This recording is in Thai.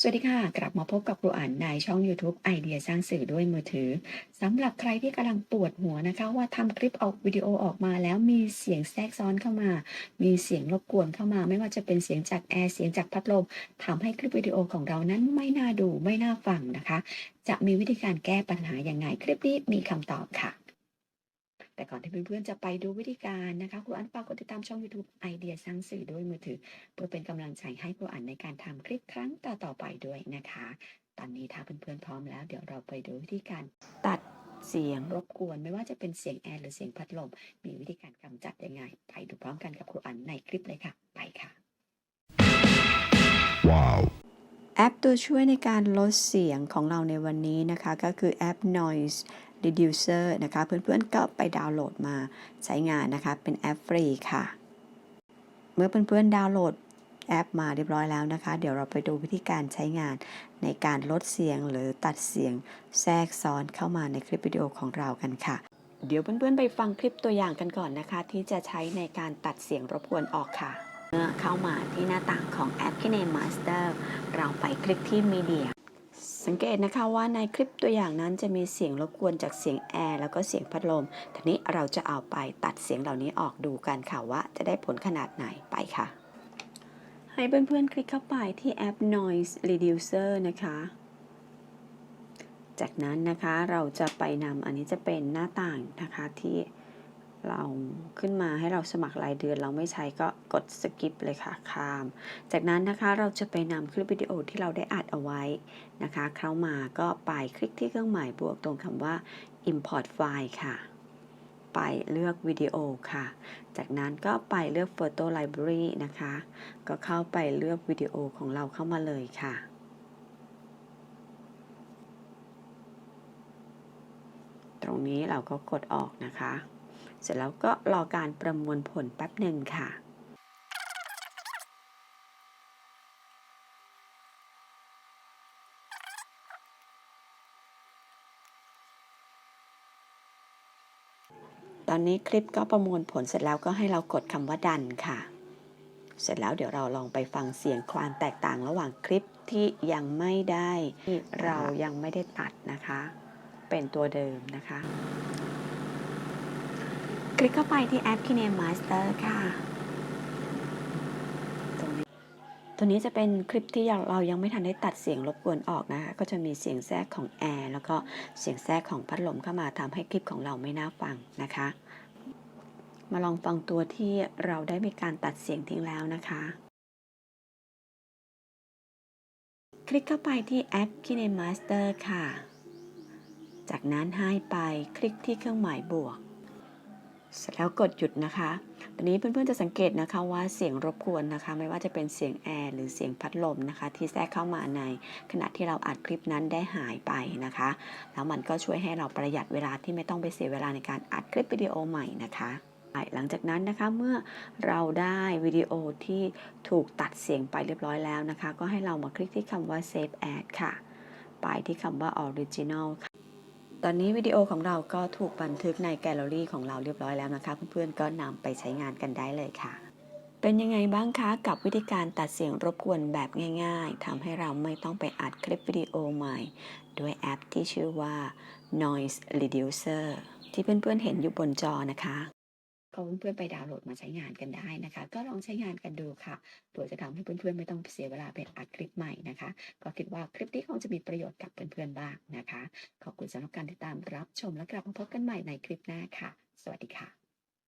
สวัสดีค่ะ กลับมาพบกับครูอ่านในช่อง YouTube ไอเดียสร้างสื่อด้วยมือถือสำหรับใครที่กำลังปวดหัวนะคะ ว่าทำคลิปออกวิดีโอออกมาแล้วมีเสียงแทรกซ้อนเข้ามา มีเสียงรบกวนเข้ามา ไม่ว่าจะเป็นเสียงจากแอร์เสียงจากพัดลมทำให้คลิปวิดีโอของเรานั้นไม่น่าดูไม่น่าฟังนะคะ จะมีวิธีการแก้ปัญหาอย่างไงคลิปนี้มีคำตอบค่ะ แต่ก่อนที่เพื่อนๆจะไปดูวิธีการนะคะครูอันฝากกดติดตามช่อง YouTube ไอเดียสร้างสื่อด้วยมือถือ เพื่อเป็นกำลังใจให้ครูอันในการทำคลิปครั้งต่อๆไปด้วยนะคะ ตอนนี้ถ้าเพื่อนๆพร้อมแล้ว เดี๋ยวเราไปดูวิธีการตัดเสียงรบกวนไม่ว่าจะเป็นเสียงแอร์หรือเสียงพัดลม มีวิธีการกำจัดยังไง ไปดูพร้อมกันกับครูอันในคลิปเลยค่ะ ไปค่ะ Wow. แอปตัวช่วยในการลดเสียงของเราในวันนี้นะคะ ก็คือแอป Noise Reducer นะคะ เพื่อนๆก็ไปดาวน์โหลดมาใช้งานนะคะ เป็นแอปฟรีค่ะ เมื่อเพื่อนๆดาวน์โหลดแอปมาเรียบร้อยแล้วนะคะ เดี๋ยวเราไปดูวิธีการใช้งานในการลดเสียงหรือตัดเสียงแทรกซ้อนเข้ามาในคลิปวิดีโอของเรากันค่ะ เดี๋ยวเพื่อนๆไปฟังคลิปตัวอย่างกันก่อนนะคะ ที่จะใช้ในการตัดเสียงรบกวนออกค่ะ เมื่อเข้ามาที่หน้าต่างของแอป Kine Master เราไปคลิกที่ Media สังเกตนะคะว่าในคลิปตัวอย่างนั้นจะมีเสียงรบกวนจากเสียงแอร์แล้วก็เสียงพัดลม ทีนี้เราจะเอาไปตัดเสียงเหล่านี้ออกดูกันค่ะว่าจะได้ผลขนาดไหนไปค่ะ ให้เพื่อนๆคลิกเข้าไปที่แอป Noise Reducer นะคะ จากนั้นนะคะเราจะไปนำอันนี้จะเป็นหน้าต่างนะคะที่ เราขึ้นมาให้เราสมัครรายเดือน เราไม่ใช้ก็กดสกิปเลยค่ะข้าม จากนั้นนะคะเราจะไปนำคลิปวิดีโอที่เราได้อัดเอาไว้นะคะเข้ามาก็ไปคลิกที่เครื่องหมายบวกตรงคำว่า import file ค่ะ ไปเลือกวิดีโอค่ะ จากนั้นก็ไปเลือก photo library นะคะ ก็เข้าไปเลือกวิดีโอของเราเข้ามาเลยค่ะตรงนี้เราก็กดออกนะคะ เสร็จแล้วก็รอการประมวลผลแป๊บหนึ่งค่ะตอนนี้คลิปก็ประมวลผลเสร็จแล้วก็ให้เรากดคำว่าดันค่ะ เสร็จแล้วเดี๋ยวเราลองไปฟังเสียงความแตกต่างระหว่างคลิปที่ยังไม่ได้ที่เรายังไม่ได้ตัดนะคะ เป็นตัวเดิมนะคะ ลิกเข้าไปที่แอป Kine Master ค่ะ ตรงนี้ตัวนี้จะเป็นคลิปที่เรายังไม่ทันได้ตัดเสียงรบกวนออกนะคะ ก็จะมีเสียงแทรกของแอร์แล้วก็เสียงแทรกของพัดลมเข้ามาทำให้คลิปของเราไม่น่าฟังนะคะ มาลองฟังตัวที่เราได้มีการตัดเสียงทิ้งแล้วนะคะ คลิกเข้าไปที่แอป Kine Master ค่ะ จากนั้นให้ไปคลิกที่เครื่องหมายบวก เสร็จแล้วกดหยุดนะคะตอนนี้เพื่อนๆจะสังเกตนะคะว่าเสียงรบกวนนะคะ ไม่ว่าจะเป็นเสียงแอร์หรือเสียงพัดลมนะคะ ที่แทรกเข้ามาในขณะที่เราอัดคลิปนั้นได้หายไปนะคะ แล้วมันก็ช่วยให้เราประหยัดเวลาที่ไม่ต้องไปเสียเวลาในการอัดคลิปวิดีโอใหม่นะคะหลังจากนั้นนะคะเมื่อเราได้วิดีโอที่ถูกตัดเสียงไปเรียบร้อยแล้วนะคะ ก็ให้เรามาคลิกที่คำว่า save as ค่ะ ไปที่คำว่า original ค่ะ ตอนนี้วิดีโอของเราก็ถูกบันทึกในแกลเลอรี่ของเราเรียบร้อยแล้วนะคะ เพื่อนๆก็นำไปใช้งานกันได้เลยค่ะ เป็นยังไงบ้างคะกับวิธีการตัดเสียงรบกวนแบบง่ายๆทำให้เราไม่ต้องไปอัดคลิปวิดีโอใหม่ ด้วยแอปที่ชื่อว่า Noise Reducer ที่เพื่อนๆเห็นอยู่บนจอนะคะ ก็เพื่อนๆไปดาวน์โหลดมาใช้งานกันได้นะคะ ก็ลองใช้งานกันดูค่ะเผื่อจะทำให้เพื่อนๆไม่ต้องเสียเวลาไปอัดคลิปใหม่นะคะ ก็คิดว่าคลิปนี้คงจะมีประโยชน์กับเพื่อนๆบ้างนะคะ ขอบคุณสำหรับการติดตามรับชมและกลับมาพบกันใหม่ในคลิปหน้าค่ะ สวัสดีค่ะ